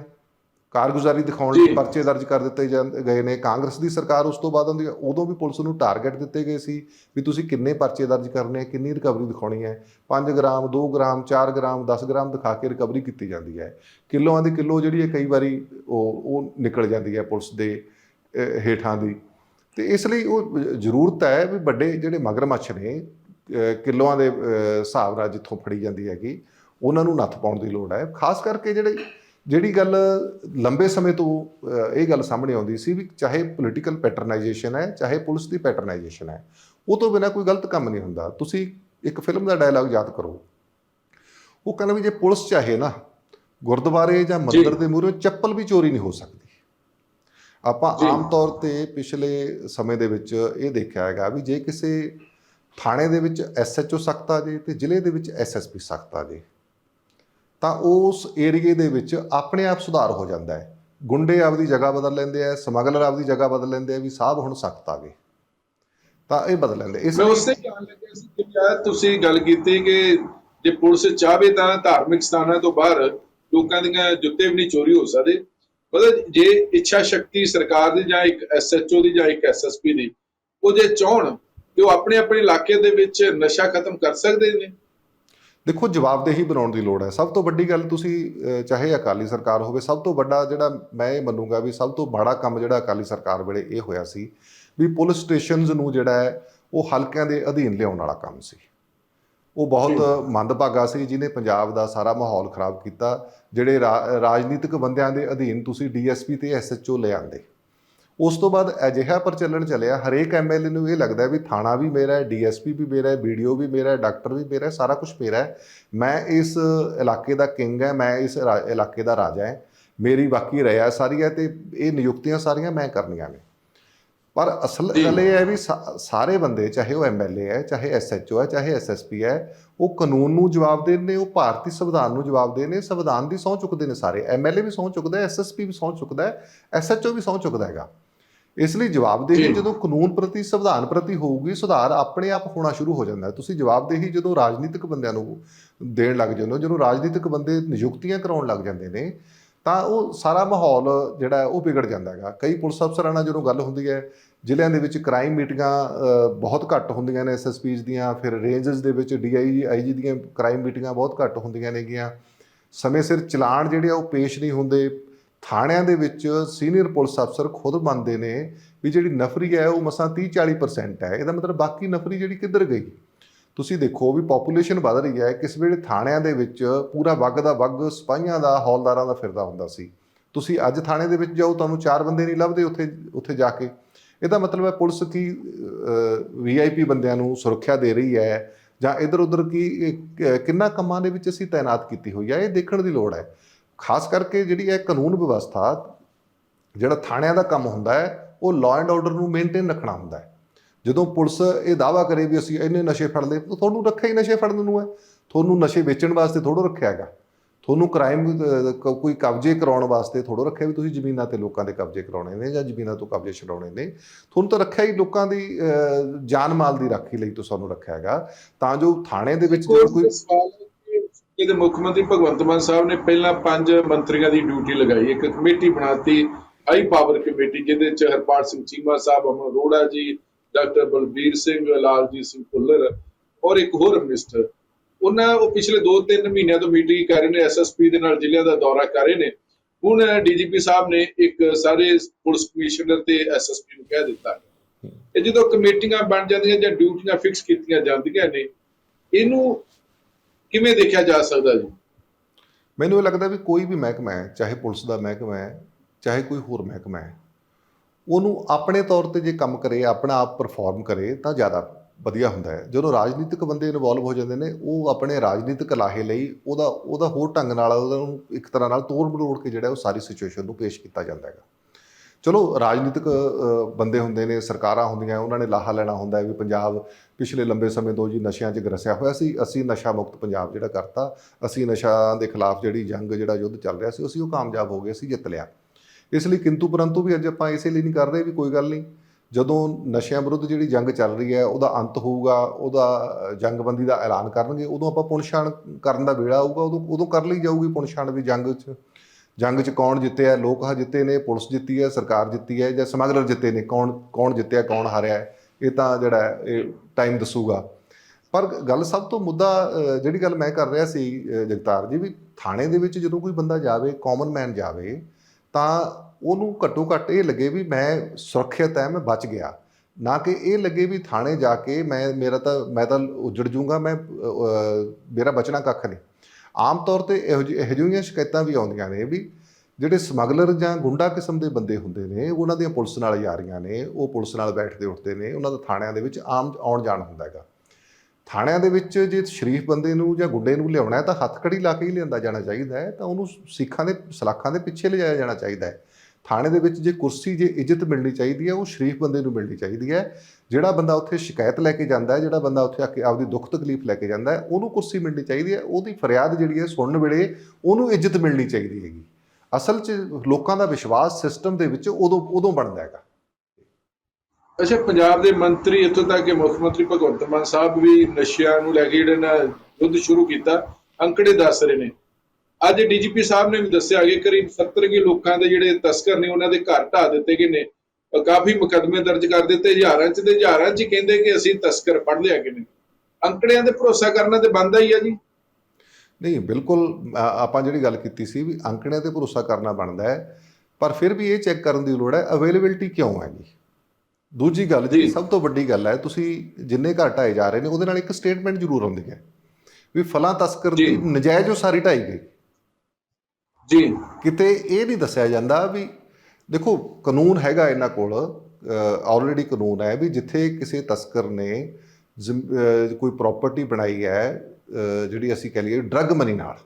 ਕਾਰਗੁਜ਼ਾਰੀ ਦਿਖਾਉਣ। ਲਈ ਪਰਚੇ ਦਰਜ ਕਰ ਦਿੱਤੇ ਗਏ ਨੇ। ਕਾਂਗਰਸ ਦੀ ਸਰਕਾਰ ਉਸ ਤੋਂ ਬਾਅਦ ਹੁੰਦੀ ਹੈ। ਉਦੋਂ ਵੀ ਪੁਲਿਸ ਨੂੰ ਟਾਰਗੇਟ ਦਿੱਤੇ ਗਏ ਸੀ ਵੀ ਤੁਸੀਂ ਕਿੰਨੇ ਪਰਚੇ ਦਰਜ ਕਰਨੇ ਆ ਕਿੰਨੀ ਰਿਕਵਰੀ ਦਿਖਾਉਣੀ ਹੈ। 5 ਗ੍ਰਾਮ 2 ਗ੍ਰਾਮ 4 ਗ੍ਰਾਮ 10 ਗ੍ਰਾਮ ਦਿਖਾ ਕੇ ਰਿਕਵਰੀ ਕੀਤੀ ਜਾਂਦੀ ਹੈ। ਕਿਲੋਆਂ ਦੀ ਕਿਲੋ ਜਿਹੜੀ ਹੈ ਕਈ ਵਾਰੀ ਉਹ ਉਹ ਨਿਕਲ ਜਾਂਦੀ ਹੈ ਪੁਲਿਸ ਦੇ ਹੇਠਾਂ ਦੀ। ਤੇ ਇਸ ਲਈ ਉਹ ਜ਼ਰੂਰਤ ਹੈ ਵੀ ਵੱਡੇ ਜਿਹੜੇ ਮਗਰਮੱਛ ਨੇ ਕਿਲੋਆਂ ਦੇ ਹਿਸਾਬ ਨਾਲ ਜਿੱਥੋਂ ਫੜੀ ਜਾਂਦੀ ਹੈਗੀ ਉਹਨਾਂ ਨੂੰ ਨੱਥ ਪਾਉਣ ਦੀ ਲੋੜ ਹੈ। ਖਾਸ ਕਰਕੇ ਜਿਹੜੇ ਜਿਹੜੀ ਗੱਲ ਲੰਬੇ ਸਮੇਂ ਤੋਂ ਇਹ ਗੱਲ ਸਾਹਮਣੇ ਆਉਂਦੀ ਸੀ ਵੀ ਚਾਹੇ ਪੋਲੀਟੀਕਲ ਪੈਟਰਨਾਈਜੇਸ਼ਨ ਹੈ ਚਾਹੇ ਪੁਲਿਸ ਦੀ ਪੈਟਰਨਾਈਜੇਸ਼ਨ ਹੈ ਉਹ ਤੋਂ ਬਿਨਾ ਕੋਈ ਗਲਤ ਕੰਮ ਨਹੀਂ ਹੁੰਦਾ। ਤੁਸੀਂ ਇੱਕ ਫਿਲਮ ਦਾ ਡਾਇਲੌਗ ਯਾਦ ਕਰੋ। ਉਹ ਕਹਿੰਦਾ ਵੀ ਜੇ ਪੁਲਿਸ ਚਾਹੇ ਨਾ ਗੁਰਦੁਆਰੇ ਜਾਂ ਮੰਦਿਰ ਦੇ ਮੂਹਰੇ ਚੱਪਲ ਵੀ ਚੋਰੀ ਨਹੀਂ ਹੋ ਸਕਦੀ। ਆਪਾਂ। ਆਮ ਤੌਰ ਤੇ ਪਿਛਲੇ ਸਮੇਂ ਦੇ ਵਿੱਚ ਇਹ ਦੇਖਿਆ ਹੈਗਾ ਵੀ ਜੇ ਕਿਸੇ ਥਾਣੇ ਦੇ ਵਿੱਚ ਐਸਐਚਓ ਸਖਤ ਆ ਜੇ ਤੇ ਜ਼ਿਲ੍ਹੇ ਦੇ ਵਿੱਚ ਐਸਐਸਪੀ ਸਖਤ ਆ ਜੇ ਤਾਂ ਉਸ ਏਰੀਏ ਦੇ ਵਿੱਚ ਆਪਣੇ ਆਪ ਸੁਧਾਰ ਹੋ ਜਾਂਦਾ ਹੈ। ਗੁੰਡੇ ਆਪਦੀ ਜਗ੍ਹਾ ਬਦਲ ਲੈਂਦੇ ਆ, ਸਮਗਲਰ ਆਪਦੀ ਜਗ੍ਹਾ ਬਦਲ ਲੈਂਦੇ ਆ ਵੀ ਸਾਹਿਬ ਹੁਣ ਸਖਤ ਆ ਗਏ। ਤਾਂ ਇਹ ਬਦਲ ਲੈਂਦੇ ਇਸ ਮੈਂ ਉਸੇ ਜਾਣ ਲੱਗਿਆ ਸੀ ਕਿ ਯਾਰ ਤੁਸੀਂ ਗੱਲ ਕੀਤੀ ਕਿ ਜੇ ਪੁਲਿਸ ਚਾਹਵੇ ਤਾਂ ਧਾਰਮਿਕ ਸਥਾਨਾਂ ਤੋਂ ਬਾਹਰ ਲੋਕਾਂ ਦੀਆਂ ਜੁੱਤੇ ਵੀ ਨਹੀਂ ਚੋਰੀ ਹੋ ਸਕਦੇ। ਮਤਲਬ ਜੇ ਇੱਛਾ ਸ਼ਕਤੀ ਸਰਕਾਰ ਦੀ ਜਾਂ ਇੱਕ ਐਸਐਚਓ ਦੀ ਜਾਂ ਇੱਕ ਐਸਐਸਪੀ ਦੀ, ਉਹ ਜੇ ਚਾਹਣ ਤੇ ਉਹ ਆਪਣੇ ਆਪਣੇ ਇਲਾਕੇ ਦੇ ਵਿੱਚ ਨਸ਼ਾ ਖਤਮ ਕਰ ਸਕਦੇ ਨੇ ਦੇਖੋ ਜਵਾਬਦੇਹੀ ਬਣਾਉਣ ਦੀ ਲੋੜ ਹੈ। ਸਭ ਤੋਂ ਵੱਡੀ ਗੱਲ ਤੁਸੀਂ ਚਾਹੇ ਅਕਾਲੀ ਸਰਕਾਰ ਹੋਵੇ ਸਭ ਤੋਂ ਵੱਡਾ ਜਿਹੜਾ ਮੈਂ ਇਹ ਮੰਨੂਗਾ ਵੀ ਸਭ ਤੋਂ ਮਾੜਾ ਕੰਮ ਜਿਹੜਾ ਅਕਾਲੀ ਸਰਕਾਰ ਵੇਲੇ ਇਹ ਹੋਇਆ ਸੀ ਵੀ ਪੁਲਿਸ ਸਟੇਸ਼ਨਸ ਨੂੰ ਜਿਹੜਾ ਹੈ ਉਹ ਹਲਕਿਆਂ ਦੇ ਅਧੀਨ ਲਿਆਉਣ ਵਾਲਾ ਕੰਮ ਸੀ। ਉਹ ਬਹੁਤ ਮੰਦਭਾਗਾ ਸੀ ਜਿਹਨੇ ਪੰਜਾਬ ਦਾ ਸਾਰਾ ਮਾਹੌਲ ਖਰਾਬ ਕੀਤਾ ਜਿਹੜੇ ਰਾਜਨੀਤਿਕ ਬੰਦਿਆਂ ਦੇ ਅਧੀਨ ਤੁਸੀਂ ਡੀਐਸਪੀ ਤੇ ਐਸਐਚਓ ਲੈ ਆਂਦੇ। ਉਸ ਤੋਂ ਬਾਅਦ ਅਜਿਹਾ ਪ੍ਰਚਲਨ ਚੱਲਿਆ ਹਰੇਕ ਐਮਐਲਏ ਨੂੰ ਇਹ ਲੱਗਦਾ ਵੀ ਥਾਣਾ ਵੀ ਮੇਰਾ ਹੈ ਡੀਐਸਪੀ ਵੀ ਮੇਰਾ ਹੈ ਵੀਡੀਓ ਵੀ ਮੇਰਾ ਹੈ ਡਾਕਟਰ ਵੀ ਮੇਰਾ ਹੈ ਸਾਰਾ ਕੁਝ ਮੇਰਾ ਹੈ। ਮੈਂ ਇਸ ਇਲਾਕੇ ਦਾ ਕਿੰਗ ਹੈ ਮੈਂ ਇਸ ਇਲਾਕੇ ਦਾ ਰਾਜਾ ਹੈ ਮੇਰੀ ਬਾਕੀ ਰਿਆ ਸਾਰੀ ਹੈ ਤੇ ਇਹ ਨਿਯੁਕਤੀਆਂ ਸਾਰੀਆਂ ਮੈਂ ਕਰਨੀਆਂ ਨੇ। ਪਰ ਅਸਲ। ਗੱਲ ਇਹ ਹੈ ਵੀ ਸਾਰੇ ਬੰਦੇ ਚਾਹੇ ਉਹ ਐਮਐਲਏ ਹੈ ਚਾਹੇ ਐਸਐਚਓ ਹੈ ਚਾਹੇ ਐਸਐਸਪੀ ਹੈ ਉਹ ਕਾਨੂੰਨ ਨੂੰ ਜਵਾਬ ਦੇ ਨੇ ਉਹ ਭਾਰਤੀ ਸੰਵਿਧਾਨ ਨੂੰ ਜਵਾਬ ਦੇ ਨੇ ਸੰਵਿਧਾਨ ਦੀ ਸਹੁੰ ਚੁੱਕਦੇ ਨੇ ਸਾਰੇ। ਐਮਐਲਏ ਵੀ ਸਹੁੰ ਚੁੱਕਦਾ ਐਸਐਸਪੀ ਵੀ ਸਹੁੰ ਚੁੱਕਦਾ ਐਸਐਚਓ ਵੀ ਸਹੁੰ ਚੁੱਕਦਾ ਹੈਗਾ। ਇਸ ਲਈ ਜਵਾਬਦੇਹੀ। ਜਦੋਂ ਕਾਨੂੰਨ ਪ੍ਰਤੀ ਸੰਵਿਧਾਨ ਪ੍ਰਤੀ ਹੋਊਗੀ ਸੁਧਾਰ ਆਪਣੇ ਆਪ ਹੋਣਾ ਸ਼ੁਰੂ ਹੋ ਜਾਂਦਾ ਹੈ। ਤੁਸੀਂ ਜਵਾਬਦੇਹੀ ਜਦੋਂ ਰਾਜਨੀਤਿਕ ਬੰਦਿਆਂ ਨੂੰ ਦੇਣ ਲੱਗ ਜਾਂਦੇ ਹੋ ਜਦੋਂ ਰਾਜਨੀਤਿਕ ਬੰਦੇ ਨਿਯੁਕਤੀਆਂ ਕਰਾਉਣ ਲੱਗ ਜਾਂਦੇ ਨੇ ਤਾਂ ਉਹ ਸਾਰਾ ਮਾਹੌਲ ਜਿਹੜਾ ਉਹ ਵਿਗੜ ਜਾਂਦਾ ਹੈਗਾ। ਕਈ ਪੁਲਿਸ ਅਫਸਰਾਂ ਨਾਲ ਜਦੋਂ ਗੱਲ ਹੁੰਦੀ ਹੈ ਜ਼ਿਲ੍ਹਿਆਂ ਦੇ ਵਿੱਚ ਕ੍ਰਾਈਮ ਮੀਟਿੰਗਾਂ ਬਹੁਤ ਘੱਟ ਹੁੰਦੀਆਂ ਨੇ ਐਸਐਸਪੀਜ਼ ਦੀਆਂ ਫਿਰ ਰੇਂਜਸ ਦੇ ਵਿੱਚ ਡੀਆਈਜੀ ਆਈਜੀ ਦੀਆਂ ਕ੍ਰਾਈਮ ਮੀਟਿੰਗਾਂ ਬਹੁਤ ਘੱਟ ਹੁੰਦੀਆਂ ਨੇਗੀਆਂ। ਸਮੇਂ ਸਿਰ ਚਲਾਨ ਜਿਹੜੇ ਆ ਉਹ ਪੇਸ਼ ਨਹੀਂ ਹੁੰਦੇ। ਥਾਣਿਆਂ ਦੇ ਵਿੱਚ ਸੀਨੀਅਰ ਪੁਲਿਸ ਅਫਸਰ ਖੁਦ ਮੰਨਦੇ ਨੇ ਵੀ ਜਿਹੜੀ ਨਫਰੀ ਹੈ ਉਹ ਮਸਾਂ 30 40% ਹੈ। ਇਹਦਾ ਮਤਲਬ ਬਾਕੀ ਨਫਰੀ ਜਿਹੜੀ ਕਿੱਧਰ ਗਈ? ਤੁਸੀਂ ਦੇਖੋ ਵੀ ਪੋਪੂਲੇਸ਼ਨ ਵੱਧ ਰਹੀ ਹੈ। ਕਿਸ ਵੇਲੇ ਥਾਣਿਆਂ ਦੇ ਵਿੱਚ ਪੂਰਾ ਵੱਗ ਦਾ ਵੱਗ ਸਿਪਾਹੀਆਂ ਦਾ, ਹੌਲਦਾਰਾਂ ਦਾ ਫਿਰਦਾ ਹੁੰਦਾ ਸੀ। ਤੁਸੀਂ ਅੱਜ ਥਾਣੇ ਦੇ ਵਿੱਚ ਜਾਓ, ਤੁਹਾਨੂੰ ਚਾਰ ਬੰਦੇ ਨਹੀਂ ਲੱਭਦੇ ਉੱਥੇ ਉੱਥੇ ਜਾ ਕੇ। ਇਹਦਾ ਮਤਲਬ ਹੈ ਪੁਲਿਸ ਕੀ ਵੀਆਈਪੀ ਬੰਦਿਆਂ ਨੂੰ ਸੁਰੱਖਿਆ ਦੇ ਰਹੀ ਹੈ ਜਾਂ ਇਧਰ ਉਧਰ ਕੀ ਇਹ ਕਿੰਨਾ ਕੰਮਾਂ ਦੇ ਵਿੱਚ ਅਸੀਂ ਤਾਇਨਾਤ ਕੀਤੀ ਹੋਈ ਹੈ? ਇਹ ਦੇਖਣ ਦੀ ਲੋੜ ਹੈ। ਖਾਸ ਕਰਕੇ ਜਿਹੜੀ ਹੈ ਕਾਨੂੰਨ ਵਿਵਸਥਾ ਜਿਹੜਾ ਥਾਣਿਆਂ ਦਾ ਕੰਮ ਹੁੰਦਾ ਹੈ ਉਹ ਲਾਅ ਐਂਡ ਆਰਡਰ ਨੂੰ ਮੇਨਟੇਨ ਰੱਖਣਾ ਹੁੰਦਾ ਹੈ। ਜਦੋਂ ਪੁਲਿਸ ਇਹ ਦਾਵਾ ਕਰੇ ਵੀ ਅਸੀਂ ਇੰਨੇ ਨਸ਼ੇ ਫੜ ਲਏ ਤਾਂ ਤੁਹਾਨੂੰ ਰੱਖਿਆ ਹੀ ਨਸ਼ੇ ਫੜਨ ਨੂੰ ਹੈ। ਤੁਹਾਨੂੰ ਨਸ਼ੇ ਵੇਚਣ ਵਾਸਤੇ ਥੋੜੋ ਰੱਖਿਆ ਹੈਗਾ। ਤੁਹਾਨੂੰ ਕ੍ਰਾਈਮ ਕੋਈ ਕਬਜ਼ੇ ਕਰਾਉਣ ਵਾਸਤੇ ਥੋੜੋ ਰੱਖਿਆ ਵੀ ਤੁਸੀਂ ਜ਼ਮੀਨਾਂ ਤੇ ਲੋਕਾਂ ਦੇ ਕਬਜ਼ੇ ਕਰਾਉਣੇ ਨੇ ਜਾਂ ਜ਼ਮੀਨਾਂ ਤੋਂ ਕਬਜ਼ੇ ਛਡਾਉਣੇ ਨੇ। ਤੁਹਾਨੂੰ ਤਾਂ ਰੱਖਿਆ ਹੀ ਲੋਕਾਂ ਦੀ ਜਾਨ ਮਾਲ ਦੀ ਰਾਖੀ ਲਈ ਤੋਂ ਸਾਨੂੰ ਰੱਖਿਆ ਹੈਗਾ। ਤਾਂ ਜੋ ਥਾਣੇ ਦੇ ਵਿੱਚ ਕੋਈ ਕੋਈ ਸਵਾਲ ਹੈ ਦੇ ਮੁੱਖ ਮੰਤਰੀ ਭਗਵੰਤ ਮਾਨ ਸਾਹਿਬ ਨੇ ਪਹਿਲਾਂ ਪੰਜ ਮੰਤਰੀਆਂ ਦੀ ਡਿਊਟੀ ਲਗਾਈ, ਇੱਕ ਕਮੇਟੀ ਬਣਾਤੀ ਹਾਈ ਪਾਵਰ ਕਮੇਟੀ, ਜਿਹਦੇ ਚ ਹਰਪਾਲ ਸਿੰਘ ਚੀਮਾ ਸਾਹਿਬ, ਅਮਨ ਅਰੋੜਾ ਜੀ, ਡਾਕਟਰ ਬਲਬੀਰ ਸਿੰਘ, ਲਾਲਜੀਤ ਸਿੰਘ ਭੁੱਲਰ ਔਰ ਇੱਕ ਹੋਰ ਮਿਨਿਸਟਰ ਉਹਨਾਂ ਉਹ ਪਿਛਲੇ 2-3 ਮਹੀਨਿਆਂ ਤੋਂ ਮੀਟਿੰਗ ਕਰ ਰਹੇ ਨੇ ਐਸਐਸਪੀ ਦੇ ਨਾਲ ਜ਼ਿਲ੍ਹਿਆਂ ਦਾ ਦੌਰਾ ਕਰ ਰਹੇ ਨੇ। ਹੁਣ ਡੀਜੀਪੀ ਸਾਹਿਬ ਨੇ ਇੱਕ ਸਾਰੇ ਪੁਲਿਸ ਕਮਿਸ਼ਨਰ ਤੇ ਐਸਐਸਪੀ ਨੂੰ ਕਹਿ ਦਿੱਤਾ। ਇਹ ਜਦੋਂ ਕਮੇਟੀਆਂ ਬਣ ਜਾਂਦੀਆਂ ਜਾਂ ਡਿਊਟੀਆਂ ਫਿਕਸ ਕੀਤੀਆਂ ਜਾਂਦੀਆਂ ਨੇ, ਇਹਨੂੰ ਕਿਵੇਂ ਦੇਖਿਆ ਜਾ ਸਕਦਾ ਜੀ? ਮੈਨੂੰ ਇਹ ਲੱਗਦਾ ਵੀ ਕੋਈ ਵੀ ਮਹਿਕਮਾ ਹੈ, ਚਾਹੇ ਪੁਲਿਸ ਦਾ ਮਹਿਕਮਾ ਹੈ, ਚਾਹੇ ਕੋਈ ਹੋਰ ਮਹਿਕਮਾ ਹੈ, ਉਹਨੂੰ ਆਪਣੇ ਤੌਰ ਤੇ ਜੇ ਕੰਮ ਕਰੇ, ਆਪਣਾ ਆਪ ਪਰਫਾਰਮ ਕਰੇ, ਤਾਂ ਜ਼ਿਆਦਾ ਵਧੀਆ ਹੁੰਦਾ ਹੈ। ਜਦੋਂ ਰਾਜਨੀਤਿਕ ਬੰਦੇ ਇਨਵੋਲਵ ਹੋ ਜਾਂਦੇ ਨੇ, ਉਹ ਆਪਣੇ ਰਾਜਨੀਤਿਕ ਲਾਹੇ ਲਈ ਉਹਦਾ ਉਹਦਾ ਹੋਰ ਢੰਗ ਨਾਲ, ਉਹਦਾ ਇੱਕ ਤਰ੍ਹਾਂ ਨਾਲ ਤੋੜ ਮਰੋੜ ਕੇ ਜਿਹੜਾ ਉਹ ਸਾਰੀ ਸਿਚੁਏਸ਼ਨ ਨੂੰ ਪੇਸ਼ ਕੀਤਾ ਜਾਂਦਾ ਹੈਗਾ। ਚਲੋ, ਰਾਜਨੀਤਿਕ ਬੰਦੇ ਹੁੰਦੇ ਨੇ, ਸਰਕਾਰਾਂ ਹੁੰਦੀਆਂ, ਉਹਨਾਂ ਨੇ ਲਾਹਾ ਲੈਣਾ ਹੁੰਦਾ ਹੈ ਵੀ ਪੰਜਾਬ ਪਿਛਲੇ ਲੰਬੇ ਸਮੇਂ ਤੋਂ ਜੀ ਨਸ਼ਿਆਂ 'ਚ ਗਰਸਿਆ ਹੋਇਆ ਸੀ, ਅਸੀਂ ਨਸ਼ਾ ਮੁਕਤ ਪੰਜਾਬ ਜਿਹੜਾ ਕਰਤਾ, ਅਸੀਂ ਨਸ਼ਾ ਦੇ ਖਿਲਾਫ ਜਿਹੜੀ ਜੰਗ, ਜਿਹੜਾ ਯੁੱਧ ਚੱਲ ਰਿਹਾ ਸੀ, ਅਸੀਂ ਉਹ ਕਾਮਯਾਬ ਹੋ ਗਏ ਅਸੀਂ ਜਿੱਤ ਲਿਆ। ਇਸ ਲਈ ਕਿੰਤੂ ਪਰੰਤੂ ਵੀ ਅੱਜ ਆਪਾਂ ਇਸੇ ਲਈ ਨਹੀਂ ਕਰ ਰਹੇ ਵੀ ਕੋਈ ਗੱਲ ਨਹੀਂ। ਜਦੋਂ ਨਸ਼ਿਆਂ ਵਿਰੁੱਧ ਜਿਹੜੀ ਜੰਗ ਚੱਲ ਰਹੀ ਹੈ, ਉਹਦਾ ਅੰਤ ਹੋਊਗਾ, ਉਹਦਾ ਜੰਗਬੰਦੀ ਦਾ ਐਲਾਨ ਕਰਨਗੇ, ਉਦੋਂ ਆਪਾਂ ਪੁਣਛਾਣ ਕਰਨ ਦਾ ਵੇਲਾ ਆਊਗਾ, ਉਦੋਂ ਉਦੋਂ ਕਰ ਲਈ ਜਾਊਗੀ ਪੁਣਛਾਣ ਵੀ ਜੰਗ 'ਚ। ਜੰਗ 'ਚ ਕੌਣ ਜਿੱਤਿਆ ਲੋਕ ਹਾ ਜਿੱਤੇ ਨੇ, ਪੁਲਿਸ ਜਿੱਤੀ ਹੈ, ਸਰਕਾਰ ਜਿੱਤੀ ਹੈ ਜਾਂ ਸਮਗਲਰ ਜਿੱਤੇ ਨੇ, ਕੌਣ ਕੌਣ ਜਿੱਤਿਆ, ਕੌਣ ਹਾਰਿਆ ਇਹ ਤਾਂ ਜਿਹੜਾ ਇਹ ਟਾਈਮ ਦੱਸੂਗਾ। ਪਰ ਗੱਲ ਸਭ ਤੋਂ ਮੁੱਦਾ ਜਿਹੜੀ ਗੱਲ ਮੈਂ ਕਰ ਰਿਹਾ ਸੀ ਜਗਤਾਰ ਜੀ ਵੀ ਥਾਣੇ ਦੇ ਵਿੱਚ ਜਦੋਂ ਕੋਈ ਬੰਦਾ ਜਾਵੇ ਕਾਮਨ ਮੈਨ ਜਾਵੇ, ਤਾਂ ਉਹਨੂੰ ਘੱਟੋ ਘੱਟ ਇਹ ਲੱਗੇ ਵੀ ਮੈਂ ਸੁਰੱਖਿਅਤ ਹੈ, ਮੈਂ ਬਚ ਗਿਆ। ਨਾ ਕਿ ਇਹ ਲੱਗੇ ਵੀ ਥਾਣੇ ਜਾ ਕੇ ਮੈਂ, ਮੇਰਾ ਤਾਂ, ਮੈਂ ਤਾਂ ਉਜੜ ਜੂੰਗਾ, ਮੈਂ ਮੇਰਾ ਬਚਣਾ ਕੱਖ ਨਹੀਂ। ਆਮ ਤੌਰ ਤੇ ਇਹੋ ਜਿਹੀ ਇਹੋ ਜਿਹੀਆਂ ਸ਼ਿਕਾਇਤਾਂ ਵੀ ਆਉਂਦੀਆਂ ਨੇ ਵੀ ਜਿਹੜੇ ਸਮਗਲਰ ਜਾਂ ਗੁੰਡਾ ਕਿਸਮ ਦੇ ਬੰਦੇ ਹੁੰਦੇ ਨੇ, ਉਹਨਾਂ ਦੀਆਂ ਪੁਲਿਸ ਨਾਲ ਯਾਰੀਆਂ ਨੇ, ਉਹ ਪੁਲਿਸ ਨਾਲ ਬੈਠਦੇ ਉੱਠਦੇ ਨੇ, ਉਹਨਾਂ ਦਾ ਥਾਣਿਆਂ ਦੇ ਵਿੱਚ ਆਮ ਆਉਣ ਜਾਣ ਹੁੰਦਾ ਹੈਗਾ। ਥਾਣਿਆਂ ਦੇ ਵਿੱਚ ਜੇ ਸ਼ਰੀਫ ਬੰਦੇ ਨੂੰ ਜਾਂ ਗੁੰਡੇ ਨੂੰ ਲਿਆਉਣਾ ਹੈ ਤਾਂ ਹੱਥਕੜੀ ਲਾ ਕੇ ਹੀ ਲਿਆਂਦਾ ਜਾਣਾ ਚਾਹੀਦਾ ਹੈ, ਤਾਂ ਉਹਨੂੰ ਸਿੱਖਾਂ ਦੇ ਸਲਾਖਾਂ ਦੇ ਪਿੱਛੇ ਲਿਜਾਇਆ ਜਾਣਾ ਚਾਹੀਦਾ ਹੈ। ਥਾਣੇ ਦੇ ਵਿੱਚ ਜੇ ਕੁਰਸੀ ਜੇ ਇੱਜ਼ਤ ਮਿਲਣੀ ਚਾਹੀਦੀ ਹੈ, ਉਹ ਸ਼ਰੀਫ ਬੰਦੇ ਨੂੰ ਮਿਲਣੀ ਚਾਹੀਦੀ ਹੈ। ਜਿਹੜਾ ਬੰਦਾ ਉੱਥੇ ਸ਼ਿਕਾਇਤ ਲੈ ਕੇ ਜਾਂਦਾ ਹੈ, ਜਿਹੜਾ ਬੰਦਾ ਉੱਥੇ ਆ ਕੇ ਆਪਦੀ ਦੁੱਖ ਤਕਲੀਫ ਲੈ ਕੇ ਜਾਂਦਾ ਹੈ, ਉਹਨੂੰ ਕੁਰਸੀ ਮਿਲਣੀ ਚਾਹੀਦੀ ਹੈ। ਉਹਦੀ ਫਰਿਆਦ ਜਿਹੜੀ ਹੈ ਸੁਣਨ ਵੇਲੇ ਉਹਨੂੰ ਇੱਜ਼ਤ ਮਿਲਣੀ ਚਾਹੀਦੀ ਹੈਗੀ। ਅਸਲ 'ਚ ਲੋਕਾਂ ਦਾ ਵਿਸ਼ਵਾਸ ਸਿਸਟਮ ਦੇ ਵਿੱਚ ਉਦੋਂ ਉਦੋਂ ਬਣਦਾ ਹੈਗਾ। ਅੱਛਾ, ਪੰਜਾਬ ਦੇ ਮੰਤਰੀ ਇੱਥੋਂ ਤੱਕ ਕਿ ਮੁੱਖ ਮੰਤਰੀ ਭਗਵੰਤ ਮਾਨ ਸਾਹਿਬ ਵੀ ਨਸ਼ਿਆਂ ਨੂੰ ਲੈ ਕੇ ਜਿਹੜਾ ਨਾ ਯੁੱਧ ਸ਼ੁਰੂ ਕੀਤਾ, ਅੰਕੜੇ ਦੱਸ ਰਹੇ ਨੇ। ਅੱਜ ਡੀਜੀਪੀ ਸਾਹਿਬ ਨੇ ਵੀ ਦੱਸਿਆ ਕਿ ਕਰੀਬ 70 ਕੇ ਲੋਕਾਂ ਦੇ ਜਿਹੜੇ ਤਸਕਰ ਨੇ ਉਹਨਾਂ ਦੇ ਘਰ ਢਾਹ ਦਿੱਤੇ ਗਏ ਨੇ। ਕਾਫੀ ਮੁਕੱਦਮੇ ਦਰਜ ਕਰ ਦਿੱਤੇ ਹਜ਼ਾਰਾਂ ਚ ਤੇ ਹਜ਼ਾਰਾਂ ਚ ਹੀ ਕਹਿੰਦੇ ਕਿ ਅਸੀਂ ਤਸਕਰ ਫੜ ਲਿਆ ਕਿ ਨੇ ਅੰਕੜਿਆਂ ਤੇ ਭਰੋਸਾ ਕਰਨਾ ਤੇ ਬੰਦਾ ਹੀ ਆ ਜੀ। ਨਹੀਂ ਬਿਲਕੁਲ ਆਪਾਂ ਜਿਹੜੀ ਗੱਲ ਕੀਤੀ ਸੀ ਵੀ ਅੰਕੜਿਆਂ ਤੇ ਭਰੋਸਾ ਕਰਨਾ ਬਣਦਾ ਹੈ ਪਰ ਫਿਰ ਵੀ ਇਹ ਚੈੱਕ ਕਰਨ ਦੀ ਲੋੜ ਹੈ ਅਵੇਲੇਬਿਲਟੀ ਕਿਉਂ ਹੈਗੀ ਦੂਜੀ ਗੱਲ ਜਿਹੜੀ ਜੀ। ਸਭ ਤੋਂ ਵੱਡੀ ਗੱਲ ਹੈ ਤੁਸੀਂ ਜਿੰਨੇ ਘਰ ਢਾਏ ਜਾ ਰਹੇ ਨੇ ਉਹਦੇ ਨਾਲ ਇੱਕ ਸਟੇਟਮੈਂਟ ਜ਼ਰੂਰ ਆਉਂਦੀ ਹੈ ਵੀ ਫਲਾਂ ਤਸਕਰ ਦੀ ਜੀ। ਨਜਾਇਜ਼ ਉਸਾਰੀ ਢਾਈ ਗਈ। ਜੀ ਕਿਤੇ ਇਹ ਨਹੀਂ ਦੱਸਿਆ ਜਾਂਦਾ ਵੀ ਦੇਖੋ ਕਾਨੂੰਨ ਹੈਗਾ ਇਹਨਾਂ ਕੋਲ ਆਲਰੇਡੀ ਕਾਨੂੰਨ ਹੈ ਵੀ ਜਿੱਥੇ ਕਿਸੇ ਤਸਕਰ ਨੇ ਕੋਈ ਪ੍ਰਾਪਰਟੀ ਬਣਾਈ ਹੈ ਜਿਹੜੀ ਅਸੀਂ ਕਹ ਲਈਏ ਡਰੱਗ ਮਨੀ ਨਾਲ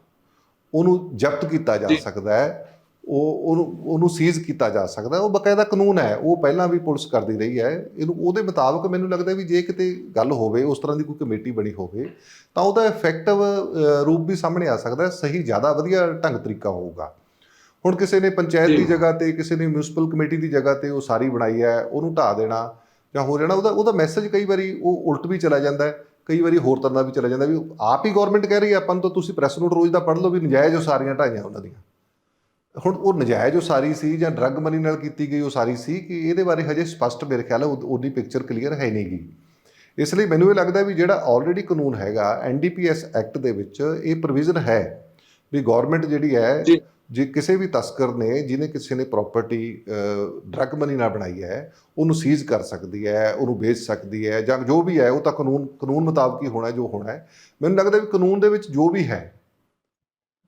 ਉਹਨੂੰ ਜ਼ਬਤ ਕੀਤਾ ਜੀ। ਸਕਦਾ ਹੈ ਉਹ ਉਹਨੂੰ ਉਹਨੂੰ ਸੀਜ਼ ਕੀਤਾ ਜਾ ਸਕਦਾ ਉਹ ਬਕਾਇਦਾ ਕਾਨੂੰਨ ਹੈ ਉਹ ਪਹਿਲਾਂ ਵੀ ਪੁਲਿਸ ਕਰਦੀ ਰਹੀ ਹੈ ਇਹਨੂੰ ਉਹਦੇ ਮੁਤਾਬਕ ਮੈਨੂੰ ਲੱਗਦਾ ਵੀ ਜੇ ਕਿਤੇ ਗੱਲ ਹੋਵੇ ਉਸ ਤਰ੍ਹਾਂ ਦੀ ਕੋਈ ਕਮੇਟੀ ਬਣੀ ਹੋਵੇ ਤਾਂ ਉਹਦਾ ਇਫੈਕਟਿਵ ਰੂਪ ਵੀ ਸਾਹਮਣੇ ਆ ਸਕਦਾ ਸਹੀ ਜ਼ਿਆਦਾ ਵਧੀਆ ਢੰਗ ਤਰੀਕਾ ਹੋਊਗਾ ਹੁਣ ਕਿਸੇ ਨੇ ਪੰਚਾਇਤ। ਦੀ ਜਗ੍ਹਾ ਤੇ ਕਿਸੇ ਨੇ ਮਿਊਨਿਸਪਲ ਕਮੇਟੀ ਦੀ ਜਗ੍ਹਾ ਤੇ ਉਹ ਸਾਰੀ ਬਣਾਈ ਹੈ ਉਹਨੂੰ ਢਾ ਦੇਣਾ ਜਾਂ ਹੋ ਜਾਣਾ ਉਹਦਾ ਉਹਦਾ ਮੈਸੇਜ ਕਈ ਵਾਰੀ ਉਹ ਉਲਟ ਵੀ ਚਲਾ ਜਾਂਦਾ ਹੈ ਕਈ ਵਾਰੀ ਹੋਰ ਤਰ੍ਹਾਂ ਦਾ ਵੀ ਚਲਾ ਜਾਂਦਾ ਵੀ ਆਪ ਹੀ ਗਵਰਨਮੈਂਟ ਕਹਿ ਰਹੀ ਹੈ ਆਪਾਂ ਨੂੰ ਤਾਂ ਤੁਸੀਂ ਪ੍ਰੈਸ ਨੋਟ ਰੋਜ਼ ਦਾ ਪੜ੍ਹ ਲਓ ਵੀ ਨਜਾਇਜ਼ ਉਸਾਰੀਆਂ ਢਾਈਆਂ ਉਹਨਾਂ ਦੀਆਂ ਹੁਣ ਉਹ ਨਜਾਇਜ਼ ਉਸਾਰੀ ਸੀ ਜਾਂ ਡਰੱਗ ਮਨੀ ਨਾਲ ਕੀਤੀ ਗਈ ਉਸਾਰੀ ਸੀ ਕਿ ਇਹਦੇ ਬਾਰੇ ਹਜੇ ਸਪਸ਼ਟ ਮੇਰੇ ਖਿਆਲ ਹੈ ਉਹ- ਉਹਦੀ ਪਿਕਚਰ ਕਲੀਅਰ ਹੈ ਨਹੀਂਗੀ ਇਸ ਲਈ ਮੈਨੂੰ ਇਹ ਲੱਗਦਾ ਵੀ ਜਿਹੜਾ ਆਲਰੇਡੀ ਕਾਨੂੰਨ ਹੈਗਾ ਐਨਡੀਪੀਐਸ ਐਕਟ ਦੇ ਵਿੱਚ ਇਹ ਪ੍ਰੋਵੀਜ਼ਨ ਹੈ ਵੀ ਗਵਰਨਮੈਂਟ ਜਿਹੜੀ ਹੈ ਜੀ। ਜੇ ਕਿਸੇ ਵੀ ਤਸਕਰ ਨੇ ਜਿਹਨੇ ਕਿਸੇ ਨੇ ਪ੍ਰਾਪਰਟੀ ਡਰੱਗ ਮਨੀ ਨਾਲ ਬਣਾਈ ਹੈ ਉਹਨੂੰ ਸੀਜ਼ ਕਰ ਸਕਦੀ ਹੈ ਉਹਨੂੰ ਵੇਚ ਸਕਦੀ ਹੈ ਜਾਂ ਜੋ ਵੀ ਹੈ ਉਹ ਤਾਂ ਕਾਨੂੰਨ ਕਾਨੂੰਨ ਮੁਤਾਬਕ ਹੀ ਹੋਣਾ ਜੋ ਹੋਣਾ ਹੈ ਮੈਨੂੰ ਲੱਗਦਾ ਵੀ ਕਾਨੂੰਨ ਦੇ ਵਿੱਚ ਜੋ ਵੀ ਹੈ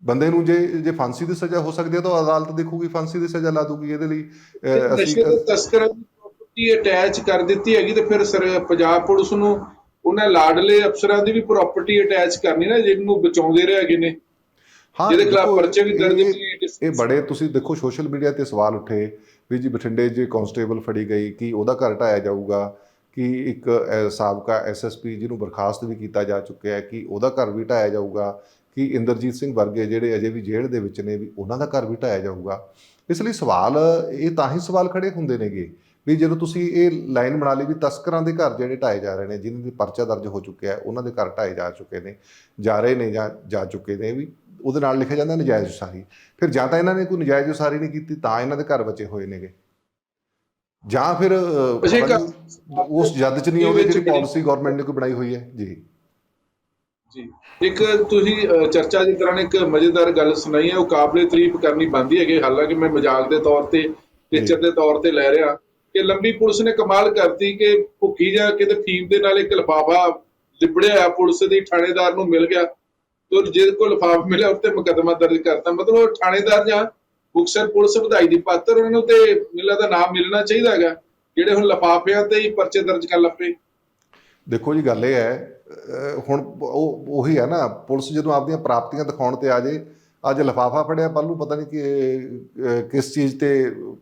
ਬੰਦੇ ਨੂੰ ਜੇ ਜੇ ਫਾਂਸੀ ਦੀ ਸਜ਼ਾ ਹੋ ਸਕਦੀ ਹੈ ਤਾਂ ਅਦਾਲਤ ਦੇਖੂਗੀ ਫਾਂਸੀ ਦੀ ਸਜ਼ਾ ਲਾ ਦੂਗੀ ਇਹਦੇ ਲਈ ਅਸੀਂ ਤਸਕਰਾਂ ਦੀ ਪ੍ਰਾਪਰਟੀ ਅਟੈਚ ਕਰ ਦਿੱਤੀ ਹੈਗੀ ਤੇ ਫਿਰ ਪੰਜਾਬ ਪੁਲਿਸ ਨੂੰ ਉਹਨਾਂ ਲਾਡਲੇ ਅਫਸਰਾਂ ਦੀ ਵੀ ਪ੍ਰਾਪਰਟੀ ਅਟੈਚ ਕਰਨੀ ਨਾ ਜਿਹਨੂੰ ਬਚਾਉਂਦੇ ਰਹੇ ਹੈਗੇ ਨੇ। ਹਾਂ ਜਿਹਦੇ ਖਿਲਾਫ ਪਰਚੇ ਵੀ ਦਰਜ ਇਹ- ਬੜੇ ਤੁਸੀਂ ਦੇਖੋ ਸੋਸ਼ਲ ਮੀਡੀਆ ਤੇ ਸਵਾਲ ਉੱਠੇ ਵੀ ਜੀ ਬਠਿੰਡੇ 'ਚ ਕਾਂਸਟੇਬਲ ਫੜੀ ਗਈ ਕਿ ਉਹਦਾ ਘਰ ਢਾਇਆ ਜਾਊਗਾ? ਕਿ ਇੱਕ ਸਾਬਕਾ ਐਸਐਸਪੀ ਜਿਹਨੂੰ ਬਰਖਾਸਤ ਵੀ ਕੀਤਾ ਜਾ ਚੁੱਕਿਆ ਹੈ ਕਿ ਉਹਦਾ ਘਰ ਵੀ ਢਾਇਆ ਜਾਊਗਾ? ਕਿ ਇੰਦਰਜੀਤ ਸਿੰਘ ਵਰਗੇ ਜਿਹੜੇ ਅਜੇ ਵੀ ਜੇਲ੍ਹ ਦੇ ਵਿੱਚ ਨੇ ਵੀ ਉਹਨਾਂ ਦਾ ਘਰ ਵੀ ਢਾਇਆ ਜਾਊਗਾ। ਇਸ ਲਈ ਸਵਾਲ ਇਹ ਤਾਂ ਹੀ ਸਵਾਲ ਖੜੇ ਹੁੰਦੇ ਨੇਗੇ ਵੀ ਜਦੋਂ ਤੁਸੀਂ ਇਹ ਲਾਈਨ ਬਣਾ ਲਈ ਵੀ ਤਸਕਰਾਂ ਦੇ ਘਰ ਜਿਹੜੇ ਢਾਏ ਜਾ ਰਹੇ ਨੇ ਜਿਨ੍ਹਾਂ ਦੇ ਪਰਚਾ ਦਰਜ ਹੋ ਚੁੱਕਿਆ ਹੈ ਉਹਨਾਂ ਦੇ ਘਰ ਢਾਏ ਜਾ ਚੁੱਕੇ ਨੇ ਜਾ ਰਹੇ ਨੇ ਜਾਂ ਜਾ ਚੁੱਕੇ ਨੇ ਵੀ ਉਹਦੇ ਨਾਲ ਲਿਖਿਆ ਜਾਂਦਾ ਨਜਾਇਜ਼ ਉਸਾਰੀ। ਫਿਰ ਜਾਂ ਤਾਂ ਇਹਨਾਂ ਨੇ ਕੋਈ ਨਜਾਇਜ਼ ਉਸਾਰੀ ਨਹੀਂ ਕੀਤੀ ਤਾਂ ਇਹਨਾਂ ਦੇ ਘਰ ਬਚੇ ਹੋਏ ਨੇਗੇ। ਜਾਂ ਫਿਰ ਉਸ ਜੱਦ ਚ ਨਹੀਂ ਆਉਂਦੀ ਜਿਹੜੀ- ਪਾਲਿਸੀ ਗਵਰਨਮੈਂਟ ਨੇ ਕੋਈ ਬਣਾਈ ਹੋਈ ਹੈ। ਜੀ। ਜੀ। ਇੱਕ ਤੁਸੀਂ ਅਹ, ਚਰਚਾ ਦੀ ਤਰ੍ਹਾਂ ਇੱਕ ਮਜ਼ੇਦਾਰ ਗੱਲ ਸੁਣਾਈ ਹੈ ਉਹ ਕਾਬਲੇ ਤਾਰੀਫ ਕਰਨੀ ਬੰਦੀ ਹੈਗੇ ਹਾਲਾਂਕਿ ਮੈਂ ਮਜ਼ਾਕ ਦੇ ਤੌਰ ਤੇ ਟੀਚਰ ਦੇ ਤੌਰ ਤੇ ਲੈ ਰਿਹਾ ਕਿ ਲੰਬੀ ਪੁਲਿਸ ਨੇ ਕਮਾਲ ਕਰਤੀ ਕਿ ਭੁੱਖੀ ਜਾ ਕੇ ਫੀਮ ਦੇ ਨਾਲ ਇੱਕ ਲਿਫਾਫਾ ਲਿਬੜਿਆ ਪੁਲਿਸ ਦੀ ਥਾਣੇਦਾਰ ਨੂੰ ਮਿਲ ਗਿਆ। ਤੇ ਜਿਹਦੇ ਕੋਲ ਲਿਫਾਫਾ ਮਿਲਿਆ ਉੱਤੇ ਮੁਕੱਦਮਾ ਦਰਜ ਕਰਤਾ। ਮਤਲਬ ਉਹ ਥਾਣੇਦਾਰ ਜਾਂ ਮੁਕਤਸਰ ਪੁਲਿਸ ਵਧਾਈ ਦੀ ਪਾਤਰ ਉਹਨਾਂ ਨੂੰ ਤੇ ਮਿਲਾ ਦਾ ਨਾਮ ਮਿਲਣਾ ਚਾਹੀਦਾ ਹੈਗਾ ਜਿਹੜੇ ਹੁਣ ਲਿਫਾਫਿਆਂ ਤੇ ਹੀ ਪਰਚੇ ਦਰਜ ਕਰ ਲੱਪੇ ਦੇਖੋ ਜੀ ਗੱਲ ਇਹ ਹੈ ਹੁਣ ਉਹ ਉਹੀ ਹੈ ਨਾ, ਪੁਲਿਸ ਜਦੋਂ ਆਪਦੀਆਂ ਪ੍ਰਾਪਤੀਆਂ ਦਿਖਾਉਣ ਤੇ ਆ ਜੇ, ਅੱਜ ਲਫਾਫਾ ਫੜਿਆ ਕੱਲ੍ਹ ਨੂੰ ਪਤਾ ਨਹੀਂ ਕਿ ਕਿਸ ਚੀਜ਼ ਤੇ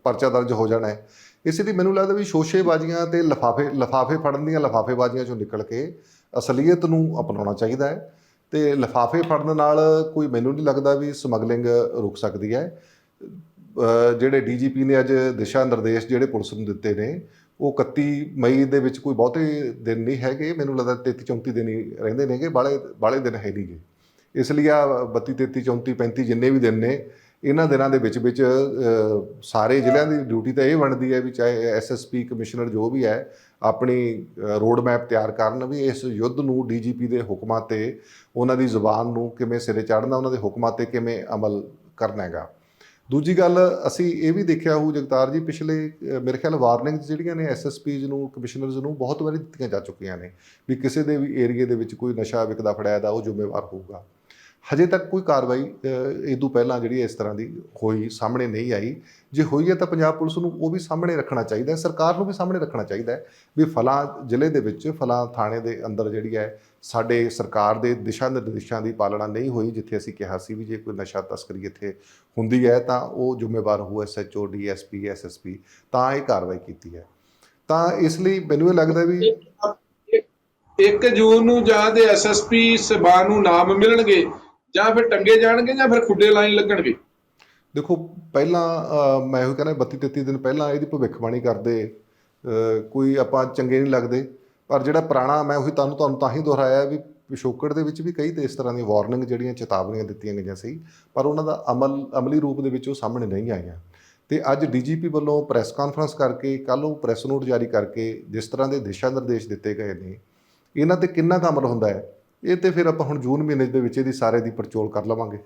ਪਰਚਾ ਦਰਜ ਹੋ ਜਾਣਾ ਹੈ। ਇਸੇ ਲਈ ਮੈਨੂੰ ਲੱਗਦਾ ਵੀ ਸ਼ੋਸ਼ੇਬਾਜ਼ੀਆਂ ਤੇ ਲਫਾਫੇ ਲਫਾਫੇ ਫੜਨ ਦੀਆਂ ਲਫਾਫੇਬਾਜ਼ੀਆਂ ਚੋਂ ਨਿਕਲ ਕੇ ਅਸਲੀਅਤ ਨੂੰ ਅਪਣਾਉਣਾ ਚਾਹੀਦਾ ਹੈ ਤੇ ਲਫਾਫੇ ਫੜਨ ਨਾਲ ਕੋਈ ਮੈਨੂੰ ਨਹੀਂ ਲੱਗਦਾ ਵੀ ਸਮਗਲਿੰਗ ਰੁਕ ਸਕਦੀ ਹੈ। ਜਿਹੜੇ ਡੀਜੀਪੀ ਨੇ ਅੱਜ ਦਿਸ਼ਾ ਨਿਰਦੇਸ਼ ਜਿਹੜੇ ਪੁਲਿਸ ਨੂੰ ਦਿੱਤੇ ਨੇ, ਉਹ 31 ਮਈ ਦੇ ਵਿੱਚ ਕੋਈ ਬਹੁਤੇ ਦਿਨ ਨਹੀਂ ਹੈਗੇ, ਮੈਨੂੰ ਲੱਗਦਾ 33 34 ਦਿਨ ਹੀ ਰਹਿੰਦੇ ਨੇਗੇ ਬਾਲੇ ਬਾਲੇ ਦਿਨ ਹੈ ਨਹੀਂਗੇ ਇਸ ਲਈ ਆ 32 33 34 35 ਜਿੰਨੇ ਵੀ ਦਿਨ ਨੇ, ਇਹਨਾਂ ਦਿਨਾਂ ਦੇ ਵਿੱਚ ਵਿੱਚ ਸਾਰੇ ਜ਼ਿਲ੍ਹਿਆਂ ਦੀ ਡਿਊਟੀ ਤਾਂ ਇਹ ਬਣਦੀ ਹੈ ਵੀ ਚਾਹੇ ਐਸਐਸਪੀ ਕਮਿਸ਼ਨਰ ਜੋ ਵੀ ਹੈ, ਆਪਣੀ ਰੋਡ ਮੈਪ ਤਿਆਰ ਕਰਨ ਵੀ ਇਸ ਯੁੱਧ ਨੂੰ ਡੀਜੀਪੀ ਦੇ ਹੁਕਮਾਂ ਤੇ ਉਹਨਾਂ ਦੀ ਜ਼ੁਬਾਨ ਨੂੰ ਕਿਵੇਂ ਸਿਰੇ ਚਾੜਨਾ, ਉਹਨਾਂ ਦੇ ਹੁਕਮਾਂ ਤੇ ਕਿਵੇਂ ਅਮਲ ਕਰਨਾ ਹੈਗਾ। ਦੂਜੀ ਗੱਲ, ਅਸੀਂ ਇਹ ਵੀ ਦੇਖਿਆ ਹੋਊ ਜਗਤਾਰ ਜੀ, ਪਿਛਲੇ ਮੇਰੇ ਖਿਆਲ ਵਾਰਨਿੰਗਸ ਜਿਹੜੀਆਂ ਨੇ ਐਸਐਸਪੀਜ਼ ਨੂੰ, ਕਮਿਸ਼ਨਰਸ ਨੂੰ ਬਹੁਤ ਵਾਰੀ ਦਿੱਤੀਆਂ ਜਾ ਚੁੱਕੀਆਂ ਨੇ ਵੀ ਕਿਸੇ ਦੇ ਵੀ ਏਰੀਏ ਦੇ ਵਿੱਚ ਕੋਈ ਨਸ਼ਾ ਵਿਕਦਾ, ਫੜਿਆ ਦਾ, ਉਹ ਜ਼ਿੰਮੇਵਾਰ ਹੋਊਗਾ। ਹਜੇ ਤੱਕ ਕੋਈ ਕਾਰਵਾਈ ਇਹ ਤੋਂ ਪਹਿਲਾਂ ਜਿਹੜੀ ਇਸ ਤਰ੍ਹਾਂ ਦੀ ਹੋਈ, ਸਾਹਮਣੇ ਨਹੀਂ ਆਈ। ਜੇ ਹੋਈ ਹੈ ਤਾਂ ਪੰਜਾਬ ਪੁਲਿਸ ਨੂੰ ਉਹ ਵੀ ਸਾਹਮਣੇ ਰੱਖਣਾ ਚਾਹੀਦਾ ਹੈ, ਸਰਕਾਰ ਨੂੰ ਵੀ ਸਾਹਮਣੇ ਰੱਖਣਾ ਚਾਹੀਦਾ ਹੈ ਵੀ ਫਲਾਂ ਜ਼ਿਲ੍ਹੇ ਦੇ ਵਿੱਚ, ਫਲਾਂ ਥਾਣੇ ਦੇ ਅੰਦਰ ਜਿਹੜੀ ਹੈ, ਸਾਡੇ ਸਰਕਾਰ ਦੇ ਦਿਸ਼ਾ ਨਿਰਦੇਸ਼ਾਂ ਦੀ ਪਾਲਣਾ ਨਹੀਂ ਹੋਈ, ਜਿੱਥੇ ਅਸੀਂ ਕਿਹਾ ਸੀ ਵੀ ਜੇ ਕੋਈ ਨਸ਼ਾ ਤਸਕਰੀ ਇੱਥੇ ਹੁੰਦੀ ਹੈ ਤਾਂ ਉਹ ਜ਼ਿੰਮੇਵਾਰ ਹੋਊ ਐਸਐਚਓ ਡੀਐਸਪੀ ਐਸਐਸਪੀ ਤਾਂ ਇਹ ਕਾਰਵਾਈ ਕੀਤੀ ਹੈ। ਤਾਂ ਇਸ ਲਈ ਮੈਨੂੰ ਇਹ ਲੱਗਦਾ ਵੀ 1 ਜੂਨ ਨੂੰ ਜਾਂ ਦੇ ਐਸਐਸਪੀ ਸਭਾ ਨੂੰ ਨਾਮ ਮਿਲਣਗੇ ਜਾਂ ਫਿਰ ਟੰਗੇ ਜਾਣਗੇ ਜਾਂ ਫਿਰ ਖੁੱਡੇ ਲਾਈਨ ਲੱਗਣਗੇ? ਦੇਖੋ, ਪਹਿਲਾਂ ਮੈਂ ਇਹੋ ਕਹਿੰਦਾ 32 33 ਦਿਨ ਪਹਿਲਾਂ ਇਹਦੀ ਭਵਿੱਖਬਾਣੀ ਕਰਦੇ ਕੋਈ ਆਪਾਂ ਚੰਗੇ ਨਹੀਂ ਲੱਗਦੇ। ਪਰ ਜਿਹੜਾ ਪੁਰਾਣਾ, ਮੈਂ ਉਹੀ ਤੁਹਾਨੂੰ ਤੁਹਾਨੂੰ ਤਾਂ ਹੀ ਦੁਹਰਾਇਆ ਵੀ ਪਿਛੋਕੜ ਦੇ ਵਿੱਚ ਵੀ ਕਈ ਤੇ ਇਸ ਤਰ੍ਹਾਂ ਦੀਆਂ ਵਾਰਨਿੰਗ ਜਿਹੜੀਆਂ ਚੇਤਾਵਨੀਆਂ ਦਿੱਤੀਆਂ ਗਈਆਂ ਸੀ, ਪਰ ਉਹਨਾਂ ਦਾ ਅਮਲ, ਅਮਲੀ ਰੂਪ ਦੇ ਵਿੱਚ ਉਹ ਸਾਹਮਣੇ ਨਹੀਂ ਆਈਆਂ। ਤੇ ਅੱਜ ਡੀਜੀਪੀ ਵੱਲੋਂ ਪ੍ਰੈਸ ਕਾਨਫਰੰਸ ਕਰਕੇ, ਕੱਲ੍ਹ ਉਹ ਪ੍ਰੈਸ ਨੋਟ ਜਾਰੀ ਕਰਕੇ, ਜਿਸ ਤਰ੍ਹਾਂ ਦੇ ਦਿਸ਼ਾ ਨਿਰਦੇਸ਼ ਦਿੱਤੇ ਗਏ ਨੇ, ਇਹਨਾਂ ਤੇ ਕਿੰਨਾ ਕੁ ਅਮਲ ਹੁੰਦਾ ਹੈ? ਇਹ ਤੇ ਫਿਰ ਆਪਾਂ ਹੁਣ ਜੂਨ ਮਹੀਨੇ ਦੇ ਵਿੱਚ ਇਹਦੀ ਸਾਰੇ ਦੀ ਪੜਚੋਲ ਕਰ ਲਵਾਂਗੇ।